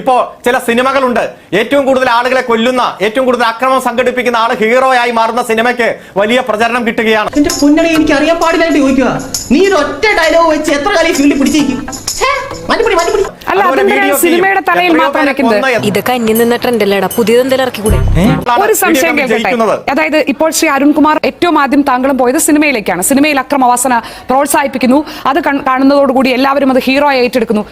ഇപ്പോ ചില സിനിമകളുണ്ട്. ഏറ്റവും കൂടുതൽ ആളുകളെ കൊല്ലുന്ന ഏറ്റവും കൂടുതൽ അക്രമം സംഘടിപ്പിക്കുന്ന ആൾ ഹീറോയായി മാറുന്ന സിനിമയ്ക്ക് വലിയ പ്രചരണം കിട്ടുകയാണ്. എന്റെ പൊന്നണി എനിക്ക് അറിയാൻ പാടില്ലായിട്ട് ചോദിക്കുക. നീ ഒരു ഒറ്റ ഡയലോഗ് വെച്ച് എത്ര കാലം ഫീൽഡ് പിടിച്ചേക്കും വീഡിയോ സിനിമയുടെ തലയിൽ മാത്രം വെക്കുന്നത് ഇതൊക്കെ അന്യം നിന്ന ട്രെൻഡല്ലേടാ പുതിയതെന്തെങ്കിലും ഇറക്കിക്കൂടെ? ഒരു സംശയം കേൾക്കട്ടെ. അതായത് ഇപ്പോൾ ശ്രീ അരുൺകുമാർ ഏറ്റവും ആദ്യം താങ്കളും പോയത് സിനിമയിലേക്കാണ്. സിനിമയിൽ അക്രമവാസന പ്രോത്സാഹിപ്പിക്കുന്നു. അത് കാണുന്നതോടുകൂടി എല്ലാവരും അത് ഹീറോ ആയി ഏറ്റെടുക്കുന്നു.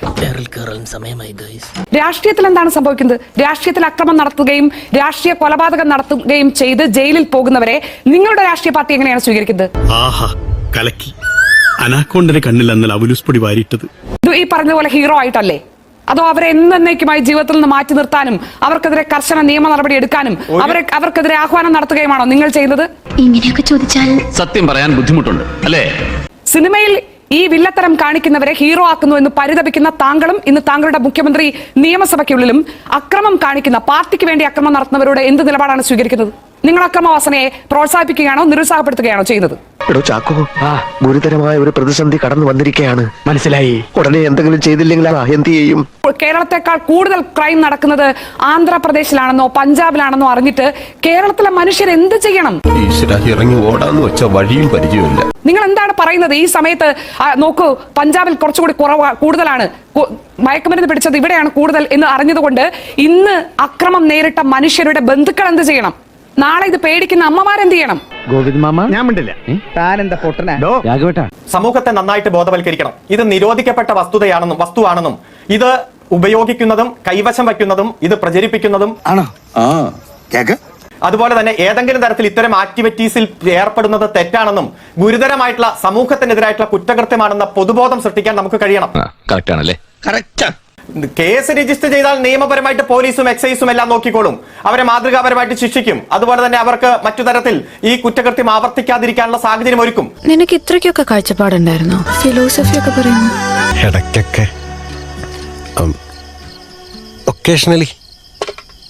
രാഷ്ട്രീയത്തിൽ എന്താണ് സംഭവിക്കുന്നത്? രാഷ്ട്രീയത്തിൽ അക്രമം നടത്തുകയും രാഷ്ട്രീയ കൊലപാതകം നടത്തുകയും ചെയ്ത് ജയിലിൽ പോകുന്നവരെ നിങ്ങളുടെ രാഷ്ട്രീയ പാർട്ടി എങ്ങനെയാണ് സ്വീകരിക്കുന്നത്? ആഹാ കലക്കി. അനാക്കോണ്ടന്റെ കണ്ണിൽ അന്നൽ അവലൂസ്പൊടി വാരിയിട്ടത്. ഇത് ഈ പറഞ്ഞതുപോലെ ഹീറോ ആയിട്ടല്ലേ? അതോ അവരെ എന്നേക്കുമായി ജീവിതത്തിൽ നിന്ന് മാറ്റി നിർത്താനും അവർക്കെതിരെ കർശന നിയമ നടപടി എടുക്കാനും അവരെ അവർക്കെതിരെ ആഹ്വാനം നടത്തുകയുമാണോ നിങ്ങൾ ചെയ്യുന്നത്? ഇങ്ങനെയൊക്കെ ചോദിച്ചാൽ സത്യം പറയാൻ ബുദ്ധിമുട്ടുണ്ട് അല്ലേ? സിനിമയിൽ ഈ വില്ലത്തരം കാണിക്കുന്നവരെ ഹീറോ ആക്കുന്നു എന്ന് പരിതപിക്കുന്ന താങ്കളും ഇന്ന് താങ്കളുടെ മുഖ്യമന്ത്രി നിയമസഭയ്ക്കുള്ളിലും അക്രമം കാണിക്കുന്ന പാർട്ടിക്ക് വേണ്ടി അക്രമം നടത്തുന്നവരോട് എന്ത് നിലപാടാണ് സ്വീകരിക്കുന്നത്? നിങ്ങൾ അക്രമവാസനയെ പ്രോത്സാഹിപ്പിക്കുകയാണോ നിരുത്സാഹപ്പെടുത്തുകയാണോ ചെയ്യുന്നത്? എടോ ചാക്കോ. ഗുരുതരമായ ഒരു പ്രതിസന്ധി കടന്നു വന്നിരിക്കുകയാണ് മനസ്സിലായി. ഉടനെ എന്തെങ്കിലും ചെയ്തില്ലെങ്കിൽ ആ എന്ത് ചെയ്യും? കേരളത്തെക്കാൾ കൂടുതൽ ക്രൈം നടക്കുന്നത് ആന്ധ്രാപ്രദേശിലാണെന്നോ പഞ്ചാബിലാണെന്നോ അറിഞ്ഞിട്ട് കേരളത്തിലെ മനുഷ്യർ എന്ത് ചെയ്യണം? ഈശ്വര ഇറങ്ങി ഓടാന്ന് വെച്ച വഴിയും പരിചയമില്ല. നിങ്ങൾ എന്താണ് പറയുന്നത്? ഈ സമയത്ത് ആ, നോക്കൂ പഞ്ചാബിൽ കുറച്ചുകൂടി കുറവ് കൂടുതലാണ്. കു- മയക്കുമരുന്ന് പിടിച്ചത് ഇവിടെയാണ് കൂടുതൽ എന്ന് അറിഞ്ഞതുകൊണ്ട് ഇന്ന് അക്രമം നേരിട്ട മനുഷ്യരുടെ ബന്ധുക്കൾ എന്ത് ചെയ്യണം? നാളെ ഇത് പേടിക്കുന്ന അമ്മമാരെന്ത് ചെയ്യണം? ഗോവിന്ദ് മാമ? ഞാൻ മിണ്ടില്ല. എന്താ പൊട്ടനാ? രാഘവേട്ടാ. സമൂഹത്തെ നന്നായിട്ട് ബോധവൽക്കരിക്കണം. ഇത് നിരോധിക്കപ്പെട്ട വസ്തുതയാണെന്നും വസ്തുവാണെന്നും. ഇത് ഉപയോഗിക്കുന്നതും കൈവശം വയ്ക്കുന്നതും ഇത് പ്രചരിപ്പിക്കുന്നതും. ആണോ? അതുപോലെ തന്നെ ഏതെങ്കിലും തരത്തിൽ ഇത്തരം ആക്ടിവിറ്റീസിൽ ഏർപ്പെടുന്നത് തെറ്റാണെന്നും ഗുരുതരമായിട്ടുള്ള സമൂഹത്തിനെതിരായിട്ടുള്ള കുറ്റകൃത്യമാണെന്ന പൊതുബോധം സൃഷ്ടിക്കാൻ നമുക്ക് കഴിയണം. കറക്റ്റ് ആണല്ലേ? കേസ് രജിസ്റ്റർ ചെയ്താൽ നിയമപരമായിട്ട് പോലീസും എക്സൈസും എല്ലാം നോക്കിക്കോളും. അവരെ മാതൃകാപരമായിട്ട് ശിക്ഷിക്കും. അതുപോലെ തന്നെ അവർക്ക് മറ്റു തരത്തിൽ ഈ കുറ്റകൃത്യം ആവർത്തിക്കാതിരിക്കാനുള്ള സാഹചര്യം ഒരുക്കും. നിനക്ക് ഇത്രയ്ക്കൊക്കെ കാഴ്ചപ്പാടുണ്ടായിരുന്നു? ഫിലോസഫി ഒക്കെ പറയുന്നു. ഇടയ്ക്കൊക്കെ ഒക്കേഷണലി